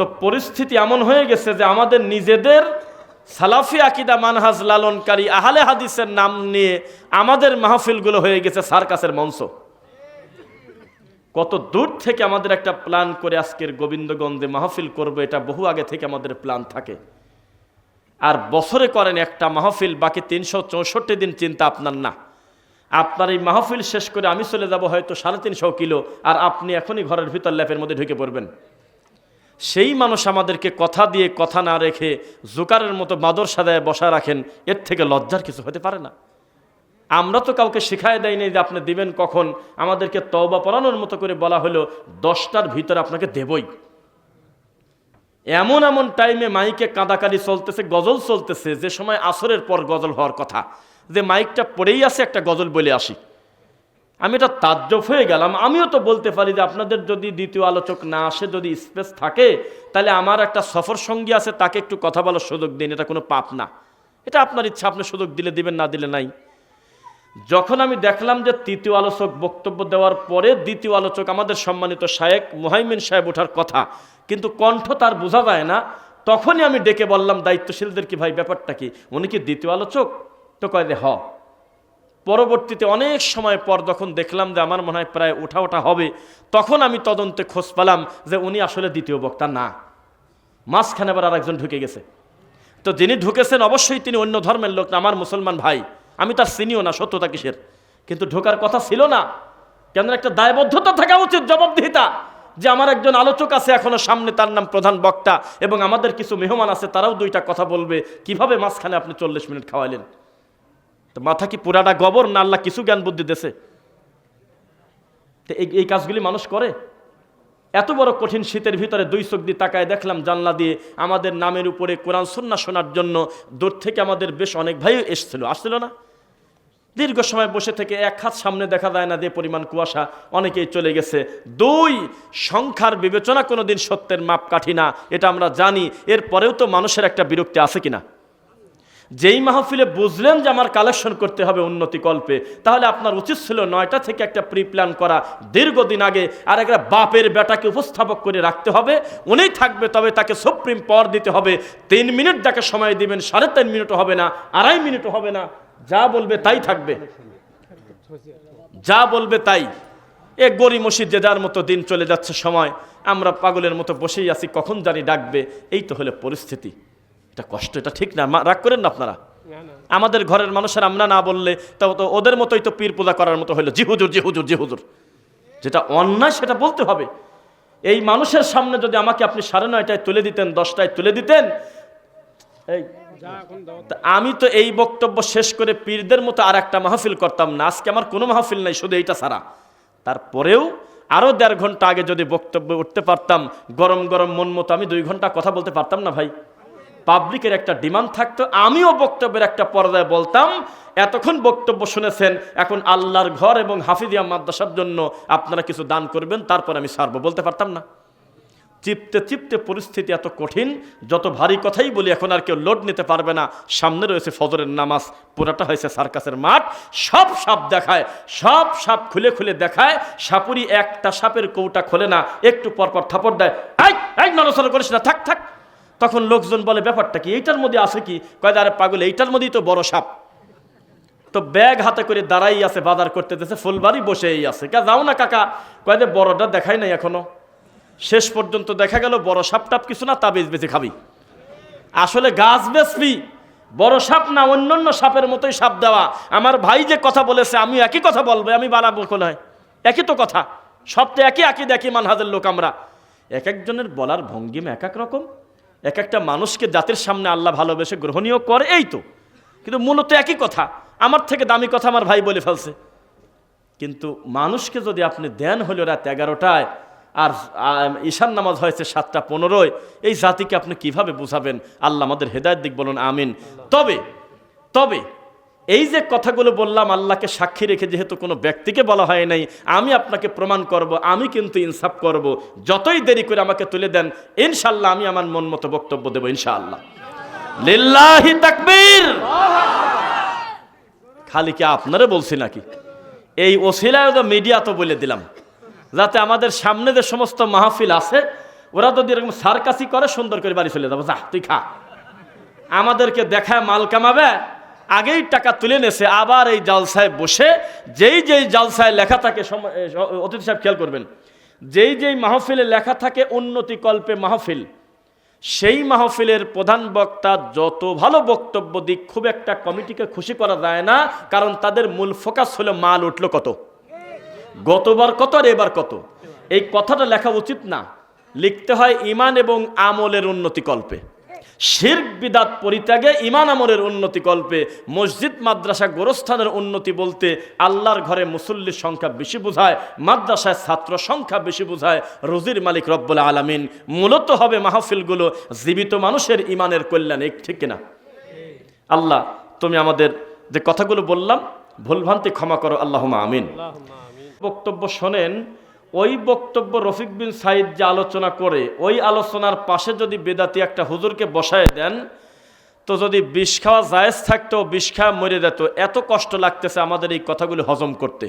তো পরিস্থিতি এমন হয়ে গেছে যে আমাদের নিজেদের সালাফি আকিদা মানহাজ লালনকারী আহলে হাদিসের নাম নিয়ে আমাদের মাহফিলগুলো হয়ে গেছে সার্কাসের মঞ্চ। কত দূর থেকে আমাদের একটা প্ল্যান করে আজকের গোবিন্দগঞ্জে মাহফিল করব, এটা বহু আগে থেকে আমাদের প্ল্যান থাকে। আর বছরে করেন একটা মাহফিল, বাকি তিনশো চৌষট্টি দিন চিন্তা আপনার না। আপনার এই মাহফিল শেষ করে আমি চলে যাব হয়তো সাড়ে তিনশো কিলো, আর আপনি এখনই ঘরের ভিতর ল্যাপের মধ্যে ঢুকে পড়বেন। সেই মানুষ আমাদেরকে কথা দিয়ে কথা না রেখে জোকারের মতো বাদর সাদায় বসা রাখেন, এর থেকে লজ্জার কিছু হতে পারে না। আমরা তো কাউকে শিখায় দেয়নি যে আপনি দিবেন কখন। আমাদেরকে তওবা পড়ানোর মতো করে বলা হলো, দশটার ভিতরে আপনাকে দেবই। এমন এমন টাইমে মাইকে কাঁদাকালি চলতেছে, গজল চলতেছে, যে সময় আসরের পর গজল হওয়ার কথা। যে মাইকটা পড়েই আছে, একটা গজল বলে আসি। আমি এটা তাজ্জব হয়ে গেলাম। আমিও তো বলতে পারি যে আপনাদের যদি দ্বিতীয় আলোচক না আসে, যদি স্পেস থাকে, তাহলে আমার একটা সফর সঙ্গী আছে, তাকে একটু কথা বলার সুযোগ দিন, এটা কোনো পাপ না। এটা আপনার ইচ্ছা, আপনি সুযোগ দিলে দিবেন, না দিলে নাই। যখন আমি দেখলাম যে তৃতীয় আলোচক বক্তব্য দেওয়ার পরে দ্বিতীয় আলোচক আমাদের সম্মানিত শায়েক মোহাইমিন সাহেব ওঠার কথা, কিন্তু কণ্ঠ তার বোঝা যায় না, তখনই আমি ডেকে বললাম, দায়িত্বশীলদের কি ভাই, ব্যাপারটা কি? উনি কি দ্বিতীয় আলোচক? তো কয় যে, হ। পরবর্তীতে অনেক সময় পর যখন দেখলাম যে আমার মনে হয় প্রায় ওঠা ওঠা হবে, তখন আমি তদন্তে খোঁজ পেলাম যে উনি আসলে দ্বিতীয় বক্তা না। মাঝখানে আবার আরেকজন ঢুকে গেছে। তো যিনি ঢুকেছেন, অবশ্যই তিনি অন্য ধর্মের লোক না, আমার মুসলমান ভাই। আমি তার চিনিও না, সত্যতা কিসের? কিন্তু ঢোকার কথা ছিল না। কেন একটা দায়বদ্ধতা থাকা উচিত, জবাবদিহিতা। যে আমার একজন আলোচক আছে এখনও সামনে, তার নাম প্রধান বক্তা এবং আমাদের কিছু মেহমান আছে, তারাও দুইটা কথা বলবে। কীভাবে মাঝখানে আপনি চল্লিশ মিনিট খাওয়াইলেন তো মাথা কি পুরাটা গবর না আল্লাহ কিছু জ্ঞান বুদ্ধি দেছে? তো এই কাজগুলি মানুষ করে? এত বড় কঠিন শীতের ভিতরে দুই চোখ দিয়ে তাকায় দেখলাম, জানলা দিয়ে আমাদের নামের উপরে কোরআন সন্না শোনার জন্য দূর থেকে আমাদের বেশ অনেক ভাই এসছিল। আসছিল না? দীর্ঘ সময় বসে থেকে এক হাত সামনে দেখা যায় না যে পরিমাণ কুয়াশা অনেকেই চলে গেছে। দুই, সংখ্যার বিবেচনা কোনোদিন সত্যের মাপ কাঠি না, এটা আমরা জানি। এরপরেও তো মানুষের একটা বিরক্তি আছে কিনা? যেই মাহফিলে বুঝলেন যে আমার কালেকশন করতে হবে উন্নতি কল্পে, তাহলে আপনার উচিত ছিল নয়টা থেকে একটা প্রি প্ল্যান করা। দীর্ঘদিন আগে আর একটা বাপের বেটাকে উপস্থাপক করে রাখতে হবে, উনি থাকবে তবে তাকে সুপ্রিম পাওয়ার দিতে হবে। তিন মিনিট যাকে সময় দিবেন, সাড়ে তিন মিনিটও হবে না, আড়াই মিনিটও হবে না, যা বলবে তাই থাকবে। যা বলবে তাই। এ গরি মসজিদ যে যার মতো দিন চলে যাচ্ছে সময়, আমরা পাগলের মতো বসেই আছি, কখন জানি ডাকবে, এই তো হলো পরিস্থিতি। এটা কষ্ট, এটা ঠিক না। রাগ করেন না আপনারা? আমাদের ঘরের মানুষের আমরা না বললে তো তো ওদের মতোই তো পীর পূজা করার মতো হলো জি হুজুর জি হুজুর জি হুজুর। যেটা অন্যায় সেটা বলতে হবে। এই মানুষের সামনে যদি আমাকে আপনি সাড়ে নয়টায় তুলে দিতেন, দশটায় তুলে দিতেন, এই আমি তো এই বক্তব্য শেষ করে পীরদের মতো আর একটা মাহফিল করতাম না। আজকে আমার কোনো মাহফিল নাই, শুধু এইটা ছাড়া। তারপরেও আরও দেড় ঘণ্টা আগে যদি বক্তব্য উঠতে পারতাম, গরম গরম মন মতো আমি দুই ঘণ্টা কথা বলতে পারতাম না ভাই। পাবলিকের একটা ডিমান্ড থাকতো। আমিও বক্তব্যের একটা পর্যায়ে বলতাম, এতক্ষণ বক্তব্য শুনেছেন, এখন আল্লাহর ঘর এবং হাফিজিয়া মাদ্রাসার জন্য আপনারা কিছু দান করবেন, তারপর আমি সারবো, বলতে পারতাম না। চিপতে চিপতে পরিস্থিতি এত কঠিন, যত ভারী কথাই বলি, এখন আর কেউ লোড নিতে পারবে না। সামনে রয়েছে ফজরের নামাজ, পুরাটা হয়েছে সার্কাসের মাঠ, সব সাপ দেখায়, সব সাপ খুলে খুলে দেখায়, সাপুরি একটা সাপের কৌটা খোলে না, একটু পরপর থাপড় দেয়। আই আই নড়াচড়া করিস না, থাক থাক। তখন লোকজন বলে, ব্যাপারটা কি? এইটার মধ্যে আছে কি? কয়, আরে পাগল, এইটার মধ্যেই তো বড় সাপ। তো ব্যাগ হাতে করে দাঁড়াই আছে, বাজার করতে দিতেছে ফুলবাড়ি বসেই আছে। কা, যাও না কাকা। কয় যে বড়টা দেখাই নাই এখনও। শেষ পর্যন্ত দেখা গেল, বড় সাপ টাপ কিছু না তা বেচ খাবি। আসলে গাছ বেচবি, বড় সাপ না, অন্যান্য সাপের মতোই সাপ দেওয়া। আমার ভাই যে কথা বলেছে, আমি একই কথা বলব, আমি বাড়াবো কোন হয় একই তো কথা। সব তো একই একই দেখি মানহাজের লোক আমরা। এক একজনের বলার ভঙ্গিম এক এক রকম। এক একটা মানুষকে জাতির সামনে আল্লাহ ভালোবেসে গ্রহণীয় করে, এই তো। কিন্তু মূলত একই কথা, আমার থেকে দামি কথা আমার ভাই বলে ফেলছে। কিন্তু মানুষকে যদি আপনি দেন হলো রাত এগারোটায়, আর ঈশান নামাজ হয়েছে সাতটা পনেরোয়, এই জাতিকে আপনি কীভাবে বুঝাবেন? আল্লাহ আমাদের হেদায়ত দিক বলুন, আমিন। তবে তবে এই যে কথাগুলো বললাম, আল্লাহকে সাক্ষী রেখে যেহেতু কোনো ব্যক্তিকে বলা হয় নাই, আমি আপনাকে প্রমাণ করব, আমি কিন্তু ইনসাফ করব। যতই দেরি করে আমাকে তুলে দেন ইনশাল্লাহ আমি আমার মন মতো বক্তব্য দেবো, ইনশাআল্লাহ। খালি কি আপনারে বলছি নাকি? এই ওসিলায় তো মিডিয়া তো বলে দিলাম, যাতে আমাদের সামনে যে সমস্ত মাহফিল আছে, ওরা যদি এরকম সার্কাসি করে, সুন্দর করে বাড়ি চলে যাব। যা, তুই খা। আমাদেরকে দেখায় মাল কামাবে আগেই টাকা তুলে নেছে, আবার এই জালসায় বসে, যেই যেই জালসায় লেখা থাকে অতিথি সাহেব খেয়াল করবেন, যেই যেই মাহফিলে লেখা থাকে উন্নতি কল্পে মাহফিল, সেই মাহফিলের প্রধান বক্তা যত ভালো বক্তব্য দিক, খুব একটা কমিটিকে খুশি করা যায় না, কারণ তাদের মূল ফোকাস হলো মাল উঠল কত। গতবার কত আর এবার কত। এই কথাটা লেখা উচিত না। লিখতে হয় ইমান এবং আমলের উন্নতি কল্পে। শির্ক বিদাত পরিত্যাগে ইমান আমলের উন্নতি কল্পে মসজিদ মাদ্রাসা গোরস্থানের উন্নতি বলতে আল্লাহর ঘরে মুসল্লির সংখ্যা বেশি বোঝায় মাদ্রাসায় ছাত্র সংখ্যা বেশি বোঝায় রুজির মালিক রব্বুল আলামিন। মূলত হবে মাহফিলগুলো জীবিত মানুষের ইমানের কল্যাণ এক ঠিক কিনা? আল্লাহ তুমি আমাদের যে কথাগুলো বললাম ভুলভ্রান্তি ক্ষমা করো আল্লাহ আমিন। বক্তব্য শোনেন ওই বক্তব্য রফিক বিন সাইদ যে আলোচনা করে, ওই আলোচনার পাশে যদি বেদাতি একটা হুজুরকে বসায় দেন, তো যদি বিষ খাওয়া জায়েজ থাকতো, বিষ খাওয়া মরে যেত, এত কষ্ট লাগতেছে আমাদের এই কথাগুলি হজম করতে।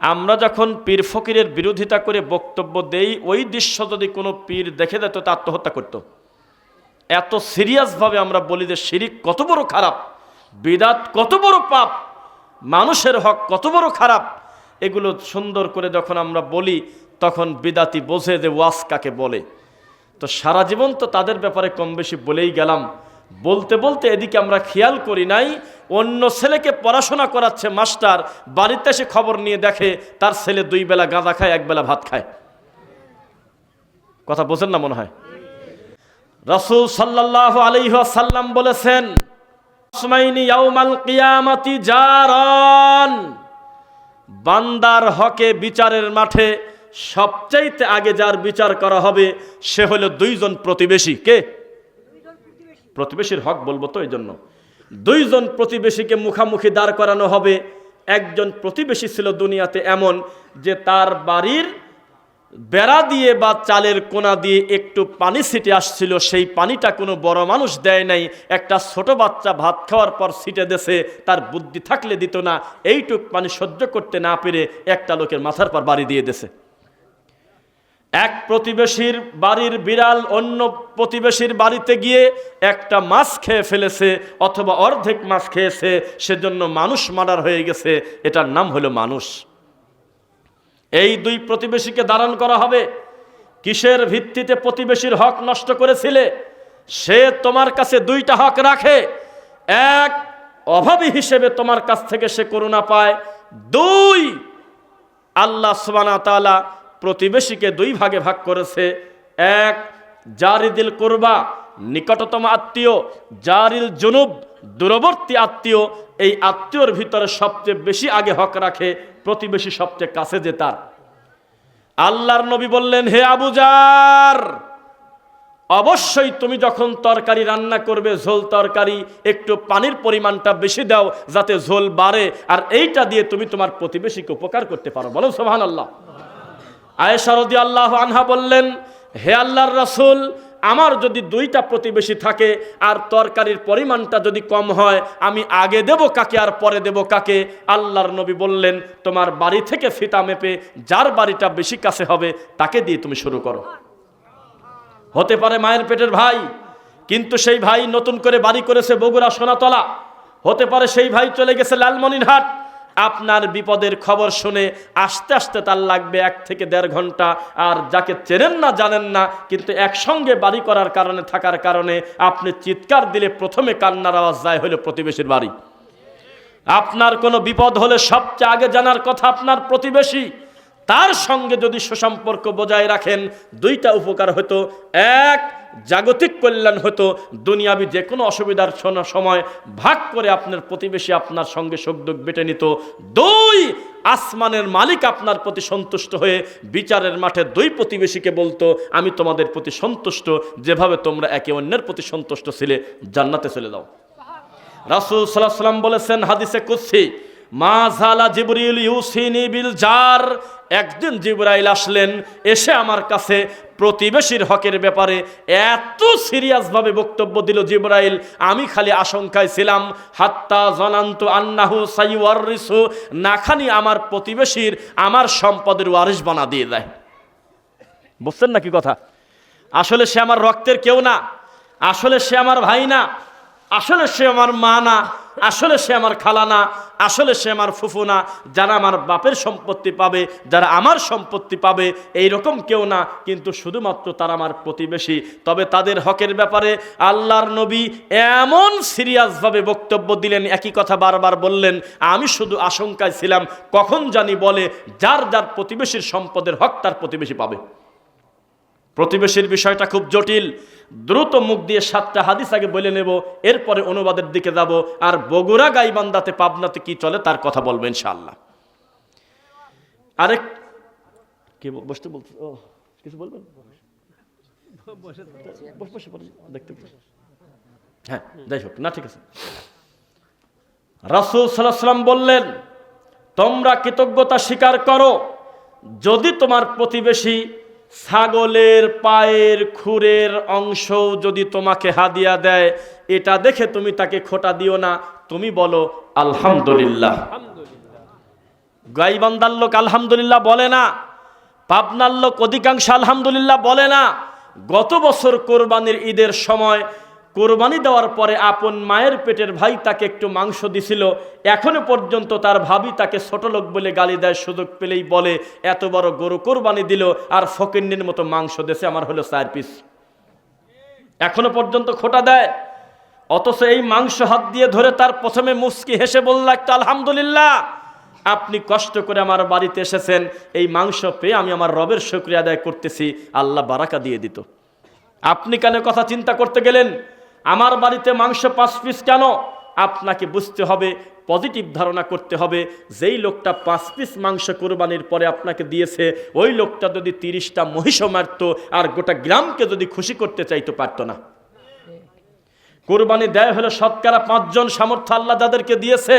আমরা যখন পীর ফকিরের বিরোধিতা করে বক্তব্য দেই, ওই দৃশ্য যদি কোনো পীর দেখে দিত তা আত্মহত্যা করতো। এত সিরিয়াসভাবে আমরা বলি যে, শিরিক কত বড় খারাপ, বিদাত কত বড় পাপ, মানুষের হক কত বড় খারাপ এগুলো সুন্দর করে যখন আমরা বলি, তখন বিদাতি বোঝে যে ওয়াস কাকে বলে। তো সারা জীবন তো তাদের ব্যাপারে কম বেশি বলেই গেলাম। বলতে বলতে এদিকে আমরা খেয়াল করি নাই, অন্য ছেলেকে পড়াশোনা করাচ্ছে মাস্টার, বাড়িতে এসে খবর নিয়ে দেখে তার ছেলে দুই বেলা গাঁদা খায়, এক বেলা ভাত খায়। কথা বোঝেন না মনে হয়? রসুল সাল্লাহ আলাইসাল্লাম বলেছেন আসমাইনি ইয়াউমাল কিয়ামাতি জারান। বান্দার হকে বিচারের মাঠে সবচাইতে আগে যার বিচার করা হবে, সে হলো দুইজন প্রতিবেশী। কে? প্রতিবেশীর হক বলব তো এই জন্য দুইজন প্রতিবেশীকে মুখামুখি দাঁড় করানো হবে। একজন প্রতিবেশী ছিল দুনিয়াতে এমন যে তার বাড়ির বেড়া দিয়ে বা চালের কোনা দিয়ে একটু পানি ছিটে আসছিল, সেই পানিটা কোনো বড় মানুষ দেয় নাই। একটা ছোট বাচ্চা ভাত খাওয়ার পর ছিটে দেছে, তার বুদ্ধি থাকলে দিত না। এইটুক পানি সহ্য করতে না পেরে একটা লোকের মাথার পর বাড়ি দিয়ে দেছে। এক প্রতিবেশীর বাড়ির বিড়াল অন্য প্রতিবেশীর বাড়িতে গিয়ে একটা মাছ খেয়ে ফেলেছে, অথবা অর্ধেক মাছ খেয়েছে, সেজন্য মানুষ মার্ডার হয়ে গেছে। এটার নাম হলো মানুষ। এই দুই প্রতিবেশীকে দাঁড়ান করা হবে। কিসের ভিত্তিতে প্রতিবেশীর হক নষ্ট করেছিলে? সে তোমার কাছে দুইটা হক রাখে। এক, অভাবী হিসেবে তোমার কাছ থেকে সে করুণা পায়। দুই, আল্লাহ সুবানা প্রতিবেশীকে দুই ভাগে ভাগ করেছে। এক, জারিদিল করবা, নিকটতম আত্মীয় জারিল জনুব দূরবর্তী আত্মীয়, এই আত্মীয়র ভিতরে সবচেয়ে বেশি আগে হক রাখে, প্রতিবেশী সবচেয়ে কাছে যে তার। আল্লাহর নবী বললেন, হে আবুজার অবশ্যই তুমি যখন তরকারি রান্না করবে, ঝোল তরকারি, একটু পানির পরিমাণটা বেশি দাও, যাতে ঝোল বাড়ে, আর এইটা দিয়ে তুমি তোমার প্রতিবেশীকে উপকার করতে পারো। বলো সোহান আল্লাহ আয়েশারদি আল্লাহ আনহা বললেন, হে আল্লাহর রাসূল আমার যদি দুইটা প্রতিবেশী থাকে আর তরকারির পরিমাণটা যদি কম হয়, আমি আগে দেব কাকে আর পরে দেব কাকে? আল্লাহর নবী বললেন, তোমার বাড়ি থেকে ফিতা মেপে যার বাড়িটা বেশি কাছে হবে, তাকে দিয়ে তুমি শুরু করো। হতে পারে মায়ের পেটের ভাই, কিন্তু সেই ভাই নতুন করে বাড়ি করেছে বগুড়া সোনাতলা। হতে পারে সেই ভাই চলে গেছে লালমনিরহাট। আপনার বিপদের খবর শুনে আস্তে আস্তে তার লাগবে এক থেকে দেড় ঘণ্টা। আর যাকে চেনেন না, জানেন না, কিন্তু একসঙ্গে বাড়ি করার কারণে, থাকার কারণে আপনি চিৎকার দিলে প্রথমে কান্নার আওয়াজ যায় হলো প্রতিবেশীর বাড়ি। আপনার কোনো বিপদ হলে সবচেয়ে আগে জানার কথা আপনার প্রতিবেশী। তার সঙ্গে যদি সুসম্পর্ক বজায় রাখেন, দুইটা উপকার হতো। এক, জাগতিক কল্যাণ হতো। দুনিয়াবি যে কোনো অসুবিধার সময় ভাগ করে আপনার প্রতিবেশী আপনার সঙ্গে সুখ দুঃখ বেটে নিত। দুই, আসমানের মালিক আপনার প্রতি সন্তুষ্ট হয়ে বিচারের মাঠে দুই প্রতিবেশীকে বলতো, আমি তোমাদের প্রতি সন্তুষ্ট। যেভাবে তোমরা একে অন্যের প্রতি সন্তুষ্ট ছিলে, জান্নাতে চলে যাও। রাসুল সাল্লাহ সাল্লাম বলেছেন হাদিসে কুৎসি মা জিবরিল ইউসিনি বিল জার। একদিন জিবরাইল আসলেন, এসে আমার কাছে প্রতিবেশীর হকের ব্যাপারে এত সিরিয়াসভাবে বক্তব্য দিল জিবরাইল। আমি খালি আশঙ্কায় ছিলাম, হাত্তা জনান্ত আন্নাহু সাই সাইওয়ারিসু নাখানি আমার প্রতিবেশীর আমার সম্পদের ওয়ারিস বানা দিয়ে দেয়। বুঝছেন নাকি কথা? আসলে সে আমার রক্তের কেউ না, আসলে সে আমার ভাই না, আসলে সে আমার মা না আসলে সে আমার খালা না আসলে সে আমার ফুফু না যারা আমার বাপের সম্পত্তি পাবে, যারা আমার সম্পত্তি পাবে এই রকম কেউ না, কিন্তু শুধুমাত্র তারা আমার প্রতিবেশী। তবে তাদের হকের ব্যাপারে আল্লাহর নবী এমন সিরিয়াসভাবে বক্তব্য দিলেন, একই কথা বারবার বললেন, আমি শুধু আশঙ্কায় ছিলাম, কখন জানি বলে যার যার প্রতিবেশীর সম্পদের হক তার প্রতিবেশী পাবে। প্রতিবেশীর বিষয়টা খুব জটিল। দ্রুত মুখ দিয়ে সাতটা হাদিস আগে বলে নেব, এরপরে অনুবাদের দিকে যাব, আর বগুড়া গাইবান্দাতে পাবনাতে কি চলে তার কথা বলব ইনশাআল্লাহ। আরেক কি বসতে বলতে ও, কিছু বলবেন? হ্যাঁ যাই হোক, না, ঠিক আছে। বললেন, তোমরা কৃতজ্ঞতা স্বীকার করো, যদি তোমার প্রতিবেশী ছাগলের পায়ের খুরের অংশ যদি তোমাকে হাদিয়া দেয় এটা দেখে তুমি তাকে খোটা দিও না। তুমি বলো আলহামদুলিল্লাহ। গাইবান্দার লোক আলহামদুলিল্লাহ বলে না। পাবনার লোক অধিকাংশ আলহামদুলিল্লাহ বলে না। গত বছর কোরবানির ঈদের সময় কোরবানি দেওয়ার পরে আপন মায়ের পেটের ভাই তাকে একটু মাংস দিছিল। এখনও পর্যন্ত তার ভাবি তাকে ছোট লোক বলে গালি দেয়, সুযোগ পেলেই বলে, এত বড় গরু কোরবানি দিল আর ফকিন্নির মতো মাংস দেশে আমার হলো চার পিস। এখনও পর্যন্ত খোটা দেয়। অথচ এই মাংস হাত দিয়ে ধরে তার প্রথমে মুস্কি হেসে বলল, একটা আলহামদুলিল্লাহ, আপনি কষ্ট করে আমার বাড়িতে এসেছেন, এই মাংস পেয়ে আমি আমার রবের শুক্রিয়া আদায় করতেছি, আল্লাহ বারাকা দিয়ে দিত। আপনি কেন কথা চিন্তা করতে গেলেন? আমার বাড়িতে মাংস পাঁচ পিস কেন? আপনাকে বুঝতে হবে পজিটিভ ধারণা করতে হবে, যেই লোকটা পাঁচ পিস মাংস কোরবানির পরে আপনাকে দিয়েছে, ওই লোকটা যদি তিরিশটা মহিষ মারত আর গোটা গ্রামকে যদি খুশি করতে চাইতে, পারতো না। কোরবানি দেয় হলো শতকরা পাঁচজন সামর্থ্য আল্লাহ যাদেরকে দিয়েছে,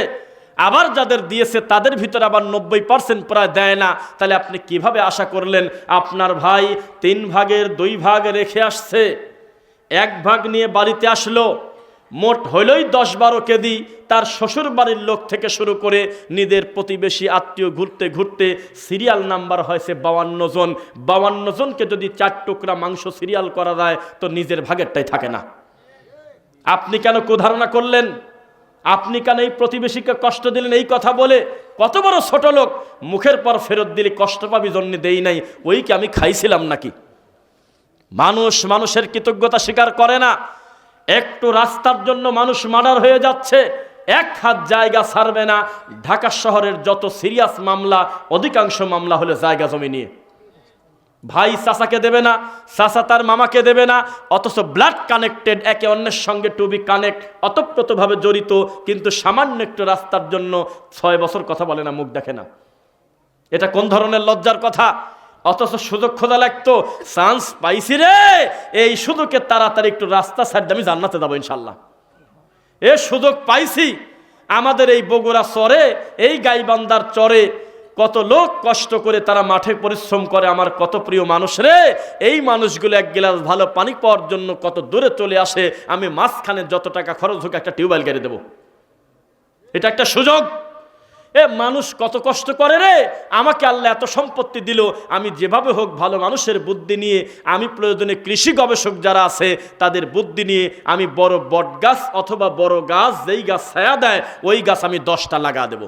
আবার যাদের দিয়েছে তাদের ভিতরে আবার নব্বই পার্সেন্ট প্রায় দেয় না। তাহলে আপনি কীভাবে আশা করলেন, আপনার ভাই তিন ভাগের দুই ভাগ রেখে আসছে? এক ভাগ নিয়ে বাড়িতে আসলো। মোট হইলই দশ বারো কেদি তার শ্বশুর বাড়ির লোক থেকে শুরু করে নিজের প্রতিবেশী, আত্মীয় ঘুরতে ঘুরতে সিরিয়াল নাম্বার হয়েছে বাউান্ন জন। বাউান্ন জনকে যদি চার টুকরা মাংস সিরিয়াল করা যায়, তো নিজের ভাগেরটাই থাকে না। আপনি কেন কুধারণা করলেন? আপনি কেন এই প্রতিবেশীকে কষ্ট দিলেন? এই কথা বলে কত বড় ছোট লোক। মুখের পর ফেরত দিলে কষ্ট পাবি, জন্য দেই নাই। ওই কি আমি খাইছিলাম নাকি? মানুষ মানুষের কৃতজ্ঞতা স্বীকার করে না। একটু রাস্তার জন্য মানুষ মার্ডার হয়ে যাচ্ছে, এক হাত জায়গা ছাড়বে না। ঢাকা শহরের যত সিরিয়াস মামলা, অধিকাংশ মামলা হলে জায়গা জমি নিয়ে। ভাই চাচাকে দেবে না, চাচা তার মামাকে দেবে না, অথচ ব্লাড কানেক্টেড, একে অন্যের সঙ্গে টু বি কানেক্ট অতপ্রতভাবে জড়িত, কিন্তু সামান্য একটু রাস্তার জন্য ছয় বছর কথা বলে না, মুখ দেখে না। এটা কোন ধরনের লজ্জার কথা? অথচ সুযোগ খোঁজা লাগতো। চান্স পাইছি রে। এই সুযোগে তাড়াতাড়ি একটু রাস্তা সাইড আমি জান্নাতে যাব ইনশাল্লাহ। এ সুযোগ পাইছি। আমাদের এই বগুড়া চরে, এই গাইবান্দার চরে কত লোক কষ্ট করে তারা মাঠে পরিশ্রম করে। আমার কত প্রিয় মানুষ রে। এই মানুষগুলো এক গ্লাস ভালো পানি পাওয়ার জন্য কত দূরে চলে আসে। আমি মাঝখানে যত টাকা খরচ হোক একটা টিউবওয়েল গেড়ে দেবো। এটা একটা সুযোগ। এ, মানুষ কত কষ্ট করে রে? আমাকে আল্লাহ এত সম্পত্তি দিল, আমি যেভাবে হোক ভালো মানুষের বুদ্ধি নিয়ে, আমি প্রয়োজনে কৃষি গবেষক যারা আছে, তাদের বুদ্ধি নিয়ে আমি বড় বট গাছ অথবা বড় গাছ, যেই গাছ ছায়া দেয়, ওই গাছ আমি দশটা লাগা দেব।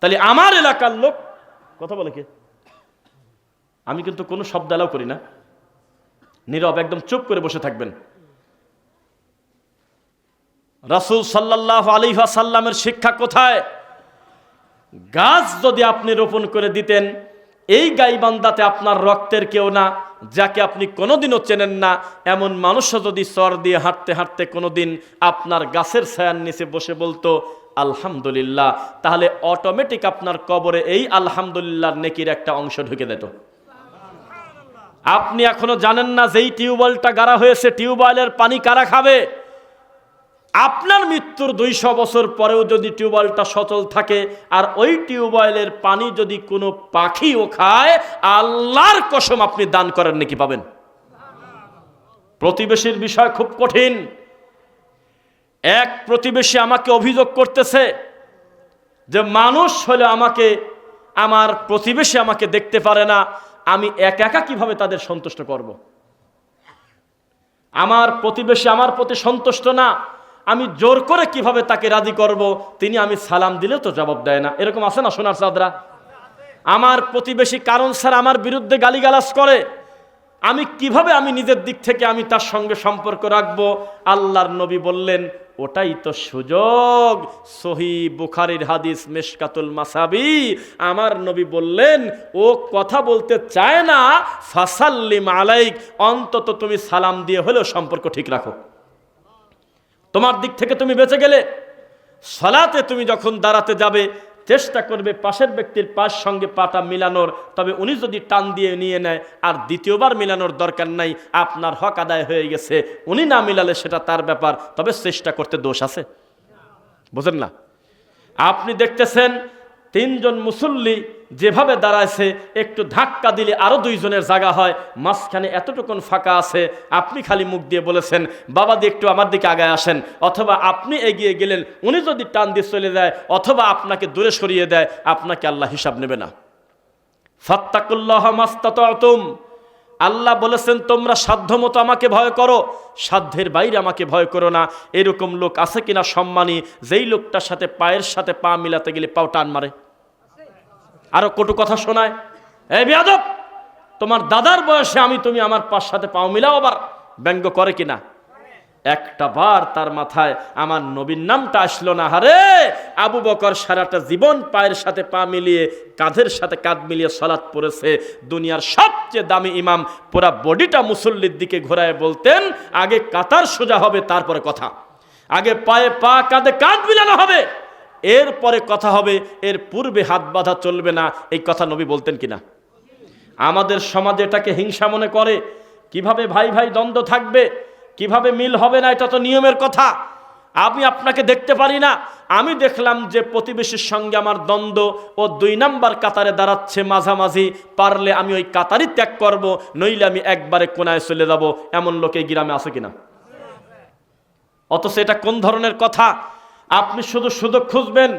তাহলে আমার এলাকার লোক, কথা বলে কে? আমি কিন্তু কোনো শব্দ এলাও করি না। নীরব একদম চুপ করে বসে থাকবেন। রাসুল সাল্লাহ আলী সাল্লামের শিক্ষা কোথায়? গাছ যদি আপনি রোপণ করে দিতেন, এই গাইবান্দাতে আপনার রক্তের কেউ না, যাকে আপনি কোনোদিনও চেনেন না, এমন মানুষও যদি চর দিয়ে হাঁটতে হাঁটতে কোনোদিন আপনার গাছের ছায়ার নিচে বসে বলতো, আলহামদুলিল্লাহ তাহলে অটোমেটিক আপনার কবরে এই আলহামদুলিল্লাহ নেকির একটা অংশ ঢুকে দিত আপনি এখনও জানেন না যেই টিউবওয়েলটা গাড়া হয়েছে, টিউবওয়েলের পানি কারা খাবে? আপনার মৃত্যুর দুইশো বছর পরেও যদি টিউবওয়েলটা সচল থাকে, আর ওই টিউবওয়েলের পানি যদি কোনো পাখিও খায়, আল্লাহর কসম আপনি দান করেন নাকি পাবেন? প্রতিবেশীর বিষয় খুব কঠিন। এক প্রতিবেশী আমাকে অভিযোগ করতেছে যে, মানুষ হলে আমাকে, আমার প্রতিবেশী আমাকে দেখতে পারে না, আমি একা একা কীভাবে তাদের সন্তুষ্ট করব। আমার প্রতিবেশী আমার প্রতি সন্তুষ্ট না। আমি জোর করে কীভাবে তাকে রাজি করব? তিনি আমি সালাম দিলে তো জবাব দেয় না। এরকম আছে না সোনার চাঁদরা? আমার প্রতিবেশী কারণ স্যার আমার বিরুদ্ধে গালিগালাজ করে। আমি কীভাবে আমি নিজের দিক থেকে আমি তার সঙ্গে সম্পর্ক রাখব? আল্লাহর নবী বললেন, ওটাই তো সুযোগ। সহি বুখারির হাদিস মেশকাতুল মাসাবি। আমার নবী বললেন, ও কথা বলতে চায় না, ফাসাল্লিম আলাইক। অন্তত তুমি সালাম দিয়ে হলেও সম্পর্ক ঠিক রাখো। তোমার দিক থেকে তুমি বেঁচে গেলে, সলাতে তুমি যখন দাঁড়াতে যাবে, চেষ্টা করবে পাশের ব্যক্তির পাশ সঙ্গে পাটা মিলানোর, তবে উনি যদি টান দিয়ে নিয়ে নেয়, আর দ্বিতীয়বার মিলানোর দরকার নাই, আপনার হক আদায় হয়ে গেছে, উনি না মিলালে সেটা তার ব্যাপার, তবে চেষ্টা করতে দোষ আছে। বুঝেন না? আপনি দেখতেছেন তিনজন মুসল্লি যেভাবে দাঁড়াইছে, একটু ধাক্কা দিলে আরও দুইজনের জায়গা হয়। মাঝখানে এতটুকুন ফাঁকা আছে, আপনি খালি মুখ দিয়ে বলেছেন, বাবা দি, একটু আমার দিকে আগায় আসেন। অথবা আপনি এগিয়ে গেলেন, উনি যদি টান দিয়ে চলে যায়, অথবা আপনাকে দূরে সরিয়ে দেয়, আপনাকে আল্লাহ হিসাব নেবে না। ফাত্তাকুল্লাহ মাস্তাতুম আল্লাহ বলেছেন, তোমরা সাধ্য মতো আমাকে ভয় করো। সাধ্যের বাইরে আমাকে ভয় করো না। এরকম লোক আছে কিনা সম্মানী? যেই লোকটার সাথে পায়ের সাথে পা মিলাতে গেলে পাও টান মারে। আরও কটু কথা শোনায় তোমার দাদার বয়সে আমি, তুমি আমার পাশ সাথে পাও মিলাও আবার। ব্যঙ্গ করে কিনা? একটা বার তার মাথায় আমার নবীর নামটা আসলো না, হারে! আবু বকর সারাটা জীবন পায়ের সাথে পা মিলিয়ে, কাঁধের সাথে কাঁধ মিলিয়ে সলাৎ পড়েছে। দুনিয়ার সবচেয়ে দামি ইমাম পুরা বডিটা মুসল্লির দিকে ঘোরায় বলতেন, আগে কাতার সোজা হবে, তারপরে কথা। আগে পায়ে পা, কাঁধে কাঁধ মিলানো হবে, এরপরে কথা হবে, এর পূর্বে হাত বাঁধা চলবে না। এই কথা নবী বলতেন কিনা? আমাদের সমাজে এটাকে হিংসা মনে করে। কীভাবে ভাই ভাই দ্বন্দ্ব থাকবে? কীভাবে মিল হবে না, এটা তো নিয়মের কথা। আমি আপনাকে দেখতে পারি না। আমি দেখলাম যে প্রতিবেশীর সঙ্গে আমার দ্বন্দ্ব ও দুই নাম্বার কাতারে দাঁড়াচ্ছে মাঝামাঝি। পারলে আমি ওই কাতারই ত্যাগ করব, নইলে আমি একবারে কোনায় চলে যাব। এমন লোকে গ্রামে আছে কিনা? অথচ এটা কোন ধরনের কথা? আপনি শুধু সুযোগ খুঁজবেন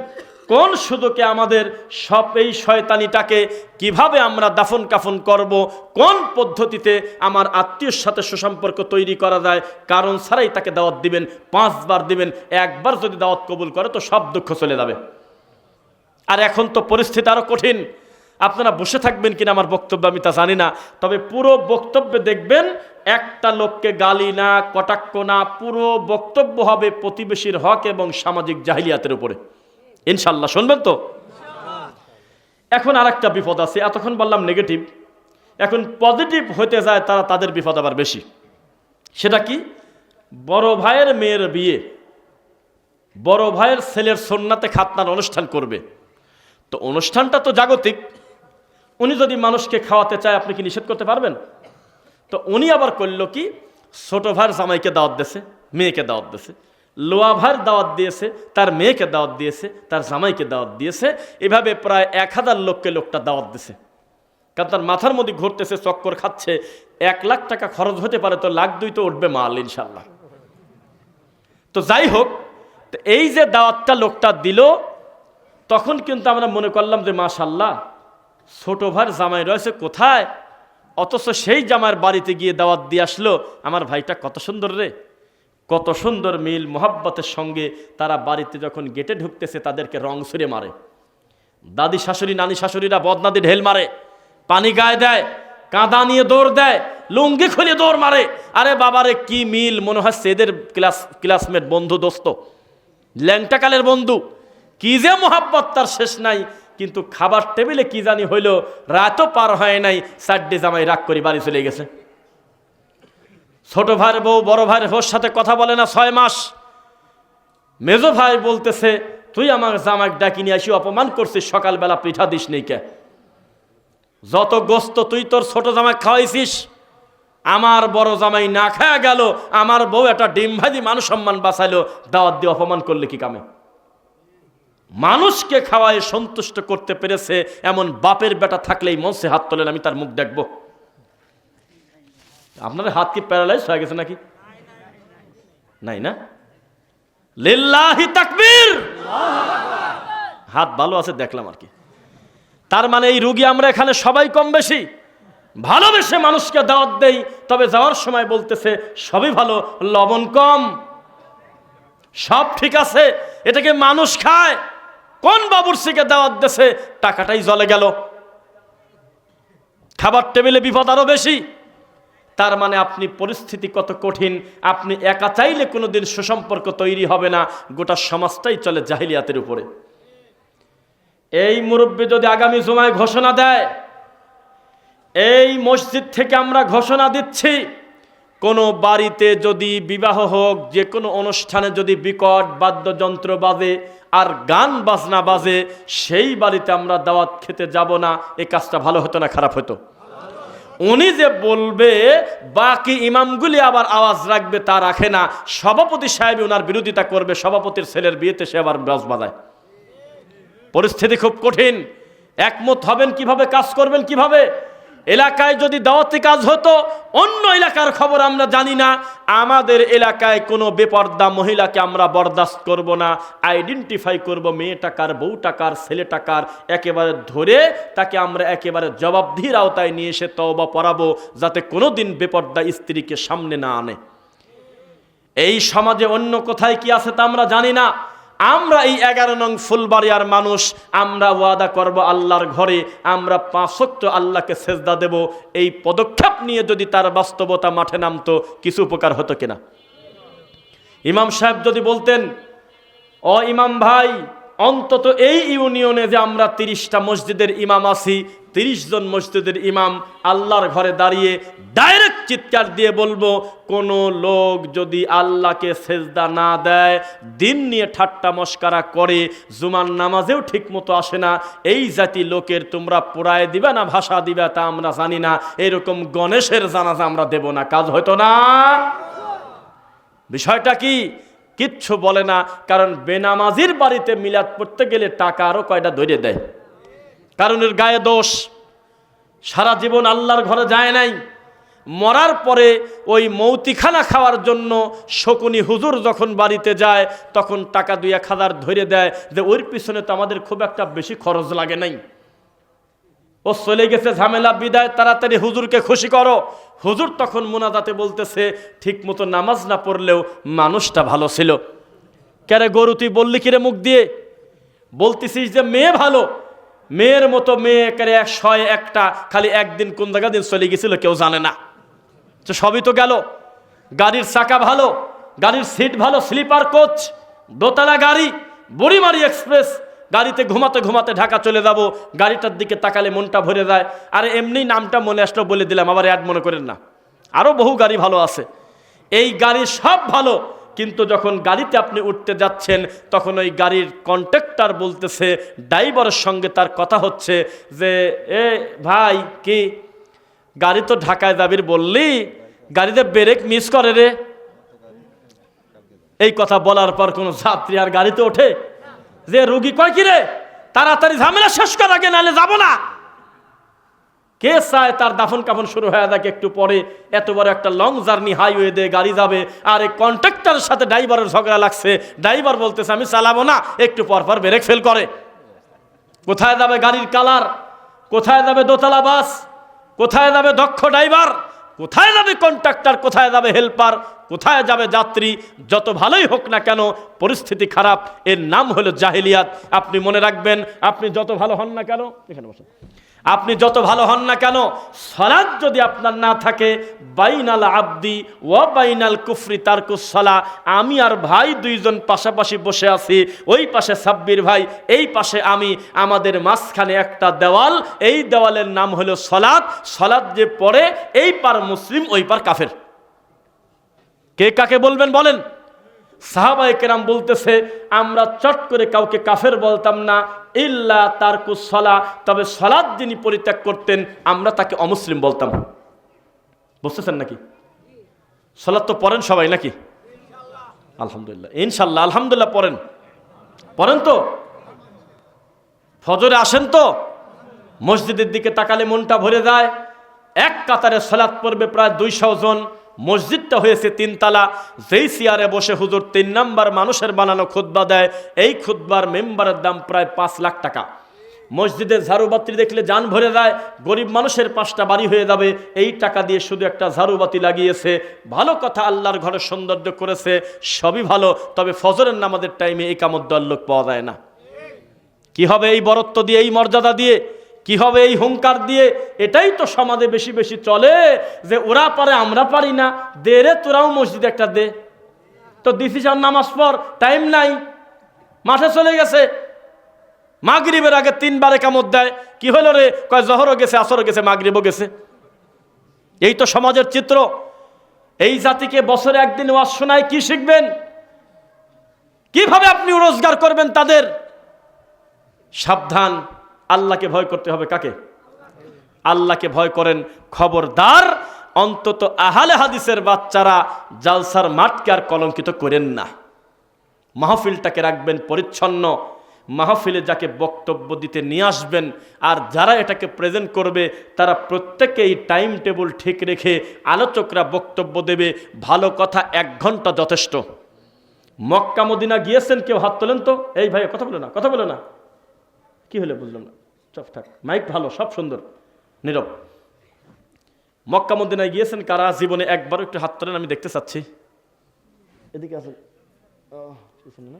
কোন সুযোগে আমাদের সব এই শয়তানিটাকে কীভাবে আমরা দাফন কাফন করব? কোন পদ্ধতিতে আমার আত্মীয়র সাথে সুসম্পর্ক তৈরি করা যায়? কারণ ছাড়াই তাকে দাওয়াত দিবেন, পাঁচবার দিবেন, একবার যদি দাওয়াত কবুল করে তো সব দুঃখ চলে যাবে। আর এখন তো পরিস্থিতি আরও কঠিন। আপনারা বসে থাকবেন কিনা আমার বক্তব্য আমি তা জানি না। তবে পুরো বক্তব্যে দেখবেন, একটা লোককে গালি না, কটাক্ষ না, পুরো বক্তব্য হবে প্রতিবেশীর হক এবং সামাজিক জাহিলিয়াতের উপরে। ইনশাল্লাহ শুনবেন তো? এখন আর একটা বিপদ আছে, এতক্ষণ বললাম নেগেটিভ এখন পজিটিভ হতে যায় তারা তাদের বিপদ আবার বেশি। সেটা কি? বড় ভাইয়ের মেয়ের বিয়ে, বড় ভাইয়ের ছেলের সন্নাতে খাতনার অনুষ্ঠান করবে। তো অনুষ্ঠানটা তো জাগতিক, উনি যদি মানুষকে খাওয়াতে চায়, আপনি কি নিষেধ করতে পারবেন? তো উনি আবার করল কি, ছোট ভাইয়ের জামাইকে দাওয়াত দিয়েছে, মেয়েকে দাওয়াত দিয়েছে। লোয়া ভাইয়ের দাওয়াত দিয়েছে, তার মেয়েকে দাওয়াত দিয়েছে, তার জামাইকে দাওয়াত দিয়েছে, এভাবে প্রায় এক হাজার লোককে লোকটা দাওয়াত দিয়েছে কারণ তার মাথার মধ্যে ঘুরতেছে, চক্কর খাচ্ছে, এক লাখ টাকা খরচ হতে পারে তো লাখ দুই তো উঠবে মাল ইনশাল্লাহ তো যাই হোক এই যে দাওয়াতটা লোকটা দিল, তখন কিন্তু আমরা মনে করলাম যে মাশাল্লাহ ছোট ভাইয়ের জামাই রয়েছে কোথায়? অথচ সেই জামাইয়ের বাড়িতে গিয়ে দাওয়াত দিয়ে আসলো, আমার ভাইটা কত সুন্দর রে। কত সুন্দর মিল, মোহাব্বতের সঙ্গে তারা বাড়িতে যখন গেটে ঢুকতেছে, তাদেরকে রং ছুঁড়ে মারে। দাদি শাশুড়ি, নানি শাশুড়িরা বদনাদি ঢেল মারে, পানি গায়ে দেয়, কাঁদা নিয়ে দৌড় দেয়, লুঙ্গি খুলে দৌড় মারে। আরে বাবারে, কি মিল, মনে হয় সেদের ক্লাস, ক্লাসমেট বন্ধু, দোস্ত। ল্যাংটাকালের বন্ধু। কি যে মোহাব্বত, তার শেষ নাই। কিন্তু খাবার টেবিলে কি জানি হইল, রাতও পার হয় নাই চারটে জামাই রাগ করে বাড়ি চলে গেছে। ছোট ভাইয়ের বউ, বড় ভাইয়ের বউর সাথে কথা বলে না ছয় মাস। মেজো ভাই বলতেছে, তুই আমার জামাক ডাকি নিয়ে আসি, অপমান করছিস, সকালবেলা পিঠা দিস নেই কে? যত গোস্ত তুই তোর ছোট জামাই খাওয়াইছিস, আমার বড় জামাই না খায়া গেল, আমার বউ একটা ডিম ভাজি মানুষ সম্মান বাঁচাইলো, দাওয়াত দিয়ে অপমান করলে কি কামে? মানুষকে খাওয়ায় সন্তুষ্ট করতে পেরেছে, এমন বাপের বেটা থাকলেই মঞ্চে হাত তোলেন, আমি তার মুখ দেখব। আপনার হাত কি প্যারালাইজ হয়ে গেছে নাকি? নাই না? হাত ভালো আছে, দেখলাম আর কি। তার মানে এই রুগী আমরা এখানে সবাই কম বেশি। ভালোবেসে মানুষকে দাওয়াত দেই, তবে যাওয়ার সময় বলতেছে, সবই ভালো, লবণ কম। সব ঠিক আছে এটাকে মানুষ খায়? কোন বাবুর্চিকে দাওয়াত দেছে? টাকাটাই জলে গেল। খাবার টেবিলে বিপদ আরও বেশি। তার মানে আপনি পরিস্থিতি কত কঠিন, আপনি একা চাইলে কোনোদিন সুসম্পর্ক তৈরি হবে না, গোটা সমাজটাই চলে জাহিলিয়াতের উপরে। এই মুরব্বী যদি আগামী জুমায় ঘোষণা দেয়, এই মসজিদ থেকে আমরা ঘোষণা দিচ্ছি, কোনো বাড়িতে যদি বিবাহ হোক যে কোনো অনুষ্ঠানে যদি বিকট বাদ্যযন্ত্র বাজে আর গান বাজনা বাজে, সেই বাড়িতে আমরা দাওয়াত খেতে যাব না, এ কাজটা ভালো হতো না, খারাপ হতো? উনি যে বলবে, বাকি ইমামগুলি আবার আওয়াজ রাখবে, তা রাখে না। সভাপতি সাহেব ওনার বিরোধিতা করবে, সভাপতির ছেলের বিয়েতে সে আবার বাস বাজায়। পরিস্থিতি খুব কঠিন। একমত হবেন কীভাবে, কাজ করবেন কীভাবে? এলাকায় যদি দাওয়াতি কাজ হতো, অন্য এলাকার খবর আমরা জানি না। আমাদের এলাকায় কোনো বেপর্দা মহিলাকে আমরা বরদাস্ত করব না। আইডেন্টিফাই করব মেয়ে টাকার বউ টাকার ছেলে টাকার একেবারে ধরে তাকে আমরা একেবারে জবাবদিহির আওতায় নিয়ে এসে তওবা পড়াবো, যাতে কোনো দিন বেপর্দা স্ত্রীকে সামনে না আনে। এই সমাজে অন্য কোথায় কি আছে তা আমরা জানি না। আমরা এই এগারো নং ফুলবাড়িয়ার মানুষ, আমরা ওয়াদা করব আল্লাহর ঘরে, আমরা পাঁচক্ত আল্লাহকে সেজদা দেব। এই পদক্ষেপ নিয়ে যদি তার বাস্তবতা মাঠে নামতো, কিছু উপকার হতো কিনা? ইমাম সাহেব যদি বলতেন, অ ইমাম ভাই, অন্তত এই ইউনিয়নে যে আমরা তিরিশটা মসজিদের ইমাম আছি তিরিশ জন মসজিদের ইমাম আল্লাহর ঘরে দাঁড়িয়ে ডাইরেক্ট চিৎকার দিয়ে বলব, কোনো লোক যদি আল্লাহকে সেজদা না দেয়, দিন নিয়ে ঠাট্টা মস্কারা করে, জুমার নামাজেও ঠিক মতো আসে না, এই জাতি লোকের তোমরা পোড়ায় দিবে না, ভাষা দিবে তা আমরা জানি না, এরকম গণেশের জানাজা আমরা দেব না। কাজ হয়তো না। বিষয়টা কি? কিচ্ছু বলে না, কারণ বেনামাজির বাড়িতে মিলাদ পড়তে গেলে টাকা আরও কয়টা ধরে দেয়? কারণ এর গায়ে দোষ। সারা জীবন আল্লাহর ঘরে যায় নাই। মরার পরে ওই মৌতিখানা খাওয়ার জন্য শকুনি হুজুর যখন বাড়িতে যায়, তখন টাকা দুই এক হাজার ধরে দেয় যে, ওর পিছনে তো আমাদের খুব একটা বেশি খরচ লাগে নাই। ও চলে গেছে, ঝামেলা, বিদায়, তাড়াতাড়ি হুজুরকে খুশি করো। হুজুর তখন মোনাজাতে বলতেছে, ঠিক মতো নামাজ না পড়লেও মানুষটা ভালো ছিল। কেরে গরু, তুই বললি কিরে মুখ দিয়ে? বলতেছিস যে, মেয়ে ভালো। মেয়ের মতো মেয়ে কেরে এক শয় একটা, খালি একদিন কোন জায়গা দিন চলে গেছিল কেউ জানে না। তো সবই তো গেল। গাড়ির চাকা ভালো, গাড়ির সিট ভালো, স্লিপার কোচ, দোতলা গাড়ি, বুড়িমারি এক্সপ্রেস, গাড়িতে ঘুমাতে ঘুমাতে ঢাকা চলে যাব, গাড়িটার দিকে তাকালে মনটা ভরে যায়। আর এমনি নামটা মনে আসলো বলে দিলাম, আবার অ্যাড মনে করেন না। আরও বহু গাড়ি ভালো আছে। এই গাড়ি সব ভালো কিন্তু যখন গাড়িতে আপনি উঠতে যাচ্ছেন, তখন ওই গাড়ির কন্ট্রাক্টর বলতেছে ড্রাইভারের সঙ্গে তার কথা হচ্ছে যে, এ ভাই, কি গাড়ি তো ঢাকায় যাবির বললি, গাড়িতে ব্রেক মিস করে রে। এই কথা বলার পর কোনো যাত্রী আর গাড়িতে ওঠে? যে রুগী কয়, কি রে, তাড়াতাড়ি ঝামেলা শেষ করার আগে, নাহলে যাব না। কে চায় তার দাফন কাফন শুরু হয়ে থাকে একটু পরে? এত বড় একটা লং জার্নি হাইওয়ে দিয়ে গাড়ি যাবে, আর এই কন্ট্রাক্টরের সাথে ড্রাইভারের ঝগড়া লাগছে। ড্রাইভার বলতেছে, আমি চালাবো না। একটু পর পর ব্রেক ফেল করে। কোথায় যাবে গাড়ির কালার কোথায় যাবে দোতলা বাস? কোথায় যাবে দক্ষ ড্রাইভার কোথায় যাবে কন্ট্রাক্টর কোথায় যাবে হেল্পার কোথায় যাবে যাত্রী? যত ভালোই হোক না কেন, পরিস্থিতি খারাপ। এর নাম হলো জাহিলিয়াত। আপনি মনে রাখবেন, আপনি যত ভালো হন না কেন, এখানে বসেন। আপনি যত ভালো হন না কেন সলাদ যদি আপনার না থাকে, বাইনাল আব্দি ও বাইনাল কুফরি তারকুসলা আমি আর ভাই দুইজন পাশাপাশি বসে আছি, ওই পাশে সাব্বির ভাই, এই পাশে আমি। আমাদের মাঝখানে একটা দেওয়াল, এই দেওয়ালের নাম হলো সলাদ সলাদ যে পড়ে, এই পার মুসলিম, ওই পার কাফের। কে কাকে বলবেন বলেন? সাহাবাই কেরাম বলতেছে, আমরা চট করে কাউকে কাফের বলতাম না, ইল্লা তার সলা, তবে সলাদ যিনি পরিত্যাগ করতেন, আমরা তাকে অমুসলিম বলতাম। বুঝতেছেন নাকি? সলাদ তো পড়েন সবাই নাকি? আলহামদুলিল্লাহ ইনশাল্লাহ আলহামদুলিল্লাহ পড়েন। পড়েন তো? ফজরে আসেন তো? মসজিদের দিকে তাকালে মনটা ভরে যায়। এক কাতারে সলাদ পড়বে প্রায় দুইশো জন। মসজিদটা হয়েছে তিনতলা। যেই চেয়ারে বসে হুজুর তিন নাম্বার মানুষের বানানো খুদ্া দেয়, এই খুদ্বার মেম্বারের দাম প্রায় পাঁচ লাখ টাকা। মসজিদে ঝাড়ুবাতি দেখলে যান ভরে যায়, গরিব মানুষের পাঁচটা বাড়ি হয়ে যাবে, এই টাকা দিয়ে শুধু একটা ঝাড়ুবাতি লাগিয়েছে। ভালো কথা আল্লাহর ঘরে সৌন্দর্য করেছে, সবই ভালো, তবে ফজরের নামাজের টাইমে এই কামদ্দার লোক পাওয়া যায় না। কি হবে এই বরত্ব দিয়ে, এই মর্যাদা দিয়ে? কি হবে এই হুঙ্কার দিয়ে? এটাই তো সমাজে বেশি বেশি চলে যে ওরা পারে, আমরা পারি না। দে রে, তোরাও মসজিদে একটা দে। তো দিছিস নামাজ পর টাইম নাই। মাঠে চলে গেছে। মাগরিবের আগে তিনবারে কামত দেয়। কি হলো রে? কয়, জহরও গেছে, আসরও গেছে, মাগরিবও গেছে। এই তো সমাজের চিত্র। এই জাতিকে বছরে একদিন ওয়াজ শোনায় কি শিখবেন? কীভাবে আপনি রোজগার করবেন তাদের? সাবধান। আল্লাহকে ভয় করতে হবে কাকে? আল্লাহকে ভয় করেন খবরদার, অন্তত আহালে হাদিসের বাচ্চারা জালসার মাঠকে আর কলঙ্কিত করেন না। মাহফিলটাকে রাখবেন পরিচ্ছন্ন। মাহফিলে যাকে বক্তব্য দিতে নিয়ে আসবেন আর যারা এটাকে প্রেজেন্ট করবে, তারা প্রত্যেকে এই টাইম টেবিল ঠিক রেখে আলোচকরা বক্তব্য দেবে। ভালো কথা এক ঘণ্টা যথেষ্ট। মক্কা মদিনা গিয়েছেন কেউ? হাত তোলেন তো? এই ভাই কথা বলে না, কথা বলে না। কি হলে বুঝলাম না। চপ থাক। মাইক ভালো সব সুন্দর। নীরব। মক্কা মদিনায় গিয়েছেন কারা? জীবনে একবারও একটু হাত তোলেন আমি দেখতে চাচ্ছি। এদিকে আছেন আহ, পিছনে না।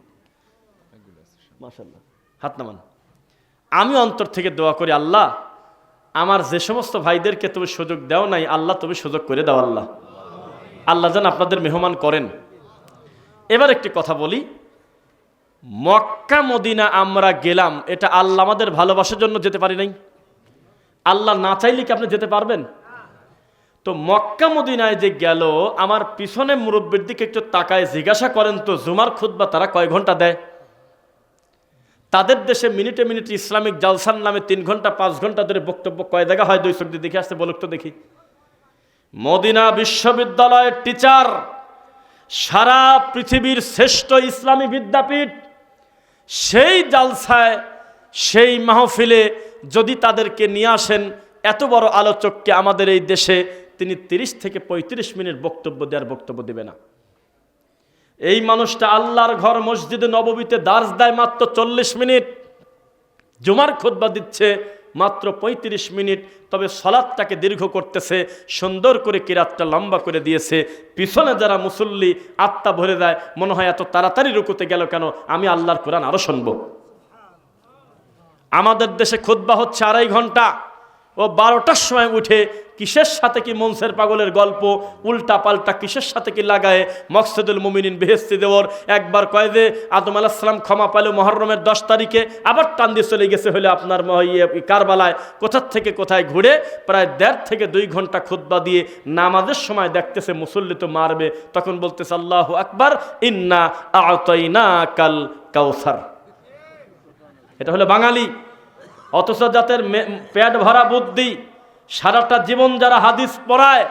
মাশাল্লাহ হাত নামান। আমি অন্তর থেকে দোয়া করি আল্লাহ আমার যে সমস্ত ভাইদেরকে তুমি সুযোগ দেও নাই আল্লাহ তুমি সুযোগ করে দাও আল্লাহ। আল্লাহ যেন আপনাদের মেহমান করেন। এবার একটি কথা বলি মক্কা, মদিনা আমরা গেলাম। এটা আল্লাহ আমাদের ভালোবাসার জন্য যেতে পারি নাই। আল্লাহ না চাইলে কি আপনি যেতে পারবেন? তো মক্কা, মদিনায় যে গেল, আমার পিছনে মুরব্বীর দিকে একটু তাকায়, জিজ্ঞাসা করেন, তো জুমার খুদ্া তারা কয় ঘণ্টা দেয়? তাদের দেশে মিনিটে মিনিটে ইসলামিক জালসান নামে তিন ঘণ্টা, পাঁচ ঘণ্টা ধরে বক্তব্য কয় জায়গা হয়? দুই চোখ দেখে, আসতে বলুক তো দেখি। মদিনা বিশ্ববিদ্যালয়ের টিচার সারা পৃথিবীর শ্রেষ্ঠ ইসলামী বিদ্যাপীঠ সেই জালসায়, সেই মাহফিলে যদি তাদেরকে নিয়ে আসেন, এত বড় আলোচককে আমাদের এই দেশে তিনি তিরিশ থেকে ৩৫ মিনিট বক্তব্য দেওয়ার বক্তব্য দেবে না। এই মানুষটা আল্লাহর ঘর মসজিদে নববীতে দার্স দেয় মাত্র চল্লিশ মিনিট। জুমার খোদবা দিচ্ছে মাত্র ৩৫ মিনিট, তবে সলাদটাকে দীর্ঘ করতেছে, সুন্দর করে কিরাতটা লম্বা করে দিয়েছে। পিছনে যারা মুসল্লি আত্মা ভরে দেয়, মনে হয় এত তাড়াতাড়ি রুকুতে গেল কেন? আমি আল্লাহর কোরআন আরও শুনব। আমাদের দেশে খুদ্া হচ্ছে আড়াই ঘণ্টা। ও বারোটার সময় উঠে কিসের সাথে কি মনসের পাগলের গল্প, উল্টা পাল্টা কিসের সাথে কি লাগায়? মকসুদুল মুমিনিন বেহেস্তি দেওয়ার একবার কয় যে আদম আলাহিসাম ক্ষমা পাইল মহরমের দশ তারিখে, আবার টান দিয়ে চলে গেছে হলে আপনার ইয়ে কারবালায়। কোথার থেকে কোথায় ঘুরে? প্রায় দেড় থেকে দুই ঘণ্টা খুদ্া দিয়ে নামাজের সময় দেখতেছে মুসল্লি তো মারবে। তখন বলতেছে, আল্লাহ আকবার, ইন্না আতইনা কাল কাউসার এটা হলো বাঙালি। অথচ যাদের পেট ভরা বুদ্ধি, সারাটা জীবন যারা হাদিস পড়ায়,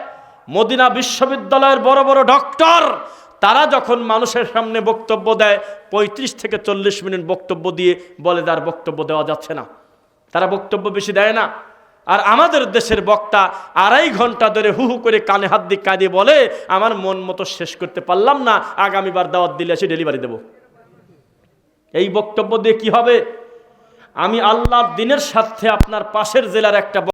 মদিনা বিশ্ববিদ্যালয়ের বড় বড় ডক্টর, তারা যখন মানুষের সামনে বক্তব্য দেয়, পঁয়ত্রিশ থেকে চল্লিশ মিনিট বক্তব্য দিয়ে বলে তার বক্তব্য দেওয়া যাচ্ছে না। তারা বক্তব্য বেশি দেয় না। আর আমাদের দেশের বক্তা আড়াই ঘণ্টা ধরে হু হু করে কানে হাত দিয়ে কাঁদে বলে, আমার মন মতো শেষ করতে পারলাম না, আগামীবার দাওয়াত দিলে এসে ডেলিভারি দেবো। এই বক্তব্য দিয়ে কি হবে? আমি আল্লাহর দিনের সাথে আপনার পাশের জেলার একটা